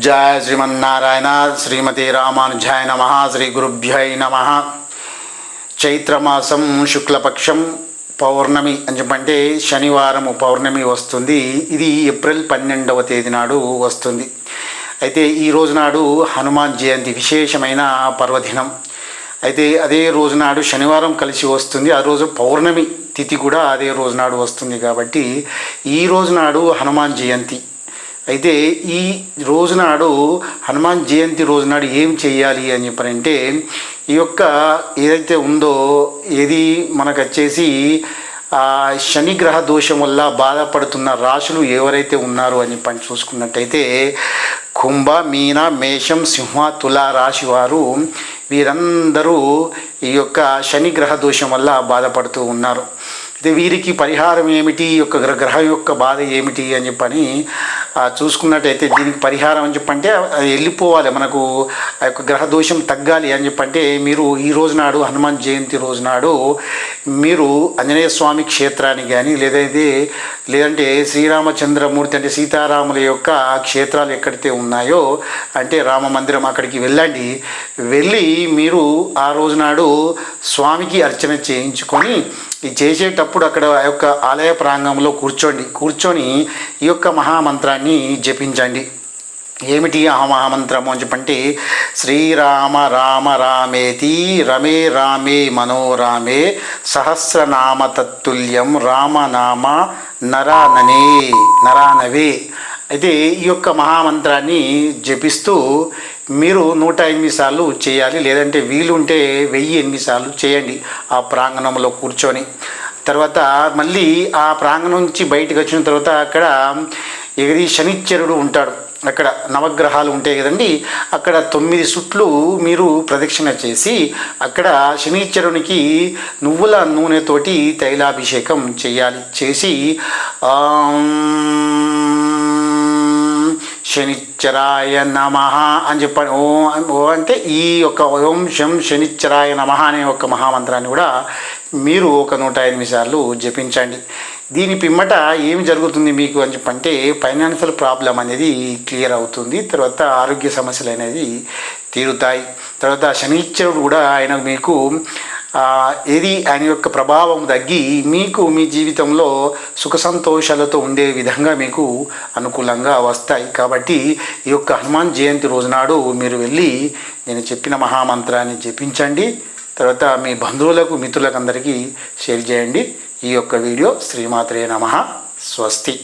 జయ శ్రీమన్నారాయణ శ్రీమతి రామానుజాయ నమ శ్రీ గురుభ్యై నమ. చైత్రమాసం శుక్లపక్షం పౌర్ణమి అని చెప్పంటే శనివారం పౌర్ణమి వస్తుంది. ఇది ఏప్రిల్ పన్నెండవ తేదీ నాడు వస్తుంది. అయితే ఈ రోజు నాడు హనుమాన్ జయంతి విశేషమైన పర్వదినం. అయితే అదే రోజు నాడు శనివారం కలిసి వస్తుంది. ఆ రోజు పౌర్ణమి తిథి కూడా అదే రోజు నాడు వస్తుంది కాబట్టి ఈ రోజు నాడు హనుమాన్ జయంతి. అయితే ఈ రోజునాడు హనుమాన్ జయంతి రోజునాడు ఏం చేయాలి అని చెప్పారంటే ఈ యొక్క ఏదైతే ఉందో ఏది మనకు వచ్చేసి ఆ శనిగ్రహ దోషం వల్ల బాధపడుతున్న రాశులు ఎవరైతే ఉన్నారో అని చెప్పని చూసుకున్నట్టయితే కుంభ మీన మేషం సింహ తులా రాశి వారు వీరందరూ ఈ యొక్క శనిగ్రహ దోషం వల్ల బాధపడుతూ ఉన్నారు. అయితే వీరికి పరిహారం ఏమిటి? ఈ యొక్క గ్రహ గ్రహం యొక్క బాధ ఏమిటి అని చెప్పని చూసుకున్నట్టయితే దీనికి పరిహారం అని చెప్పంటే అది వెళ్ళిపోవాలి. మనకు ఆ యొక్క గ్రహ దోషం తగ్గాలి అని చెప్పంటే మీరు ఈ రోజు నాడు హనుమాన్ జయంతి రోజు నాడు మీరు ఆంజనేయ స్వామి క్షేత్రానికి కానీ లేదైతే లేదంటే శ్రీరామచంద్రమూర్తి అంటే సీతారాముల యొక్క క్షేత్రాలు ఎక్కడైతే ఉన్నాయో అంటే రామ మందిరం అక్కడికి వెళ్ళండి. వెళ్ళి మీరు ఆ రోజు నాడు స్వామికి అర్చన చేయించుకొని ఇది చేసేటప్పుడు అక్కడ ఆ యొక్క ఆలయ ప్రాంగంలో కూర్చోండి. కూర్చొని ఈ యొక్క మహామంత్రాన్ని జపించండి. ఏమిటి ఆ మహామంత్రము అని చెప్పంటే శ్రీరామ రామ రామేతి రమే రామే మనోరామే సహస్రనామ తత్తుల్యం రామనామ నరాననే నరానవే. అయితే ఈ యొక్క మహామంత్రాన్ని జపిస్తూ మీరు నూట ఎనిమిది సార్లు చేయాలి లేదంటే వీలుంటే వెయ్యి ఎనిమిది సార్లు చేయండి ఆ ప్రాంగణంలో కూర్చొని. తర్వాత మళ్ళీ ఆ ప్రాంగణం నుంచి బయటకు వచ్చిన తర్వాత అక్కడ ఎగిరి శనిచ్చరుడు ఉంటాడు. అక్కడ నవగ్రహాలు ఉంటాయి కదండి అక్కడ తొమ్మిది సుట్లు మీరు ప్రదక్షిణ చేసి అక్కడ శనిశ్చరునికి నువ్వుల నూనెతోటి తైలాభిషేకం చేయాలి చేసి శనిచ్చరాయ నమ అని చెప్పాను ఓ ఓ అంటే ఈ యొక్క ఓం శం శనిచ్చరాయ నమ అనే ఒక మహామంత్రాన్ని కూడా మీరు ఒక నూట ఎనిమిది సార్లు జపించండి. దీని పిమ్మట ఏమి జరుగుతుంది మీకు అని చెప్పంటే ఫైనాన్షియల్ ప్రాబ్లం అనేది క్లియర్ అవుతుంది. తర్వాత ఆరోగ్య సమస్యలు అనేది తీరుతాయి. తర్వాత శనిచ్చరుడు కూడా ఆయన మీకు ఏది ఆయన యొక్క ప్రభావం తగ్గి మీకు మీ జీవితంలో సుఖ సంతోషాలతో ఉండే విధంగా మీకు అనుకూలంగా వస్తాయి. కాబట్టి ఈ యొక్క హనుమాన్ జయంతి రోజునాడు మీరు వెళ్ళి నేను చెప్పిన మహామంత్రాన్ని జపించండి. తర్వాత మీ బంధువులకు మిత్రులకు అందరికీ షేర్ చేయండి. ఈ యొక్క వీడియో శ్రీమాత్రే నమ. స్వస్తి.